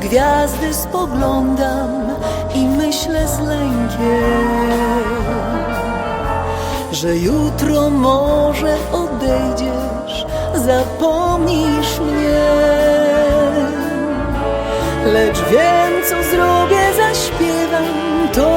gwiazdy spoglądam i myślę z lękiem, że jutro może odejdziesz, zapomnisz mnie. Lecz wiem, co zrobię, zaśpiewam tobie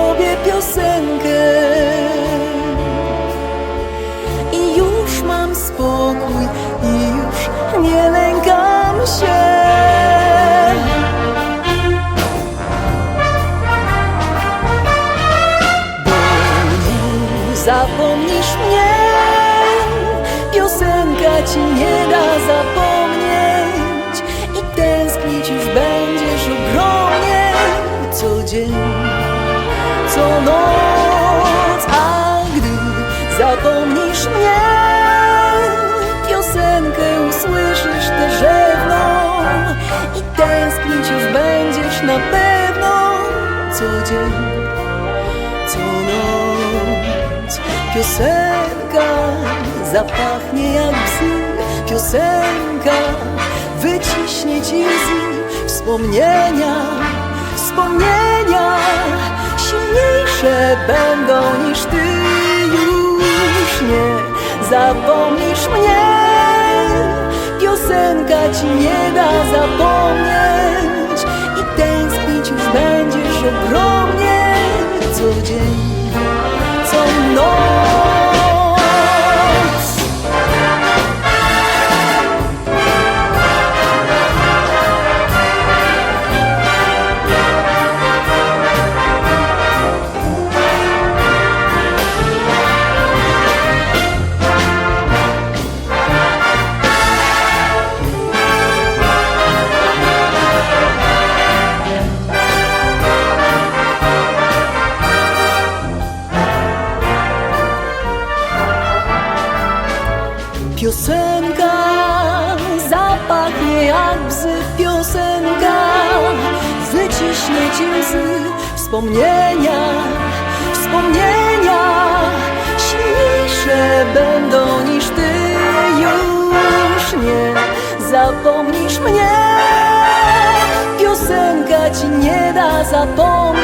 zapomnisz mnie, piosenka ci nie da zapomnieć i tęsknić już będziesz ogromnie. Co dzień, co noc, a gdy zapomnisz mnie, piosenkę usłyszysz tę rzewną i tęsknić już będziesz na pewno Piosenka zapachnie jak bzy Piosenka wyciśnie ci łzy. Wspomnienia, wspomnienia Silniejsze będą niż ty. Już nie zapomnisz mnie. Piosenka ci nie da zapomnieć Piosenka zapachnie jak bzy Piosenka. Wyciśnie ci łzy Wspomnienia, wspomnienia. Silniejsze będą niż ty Już nie zapomnisz mnie. Piosenka ci nie da zapomnieć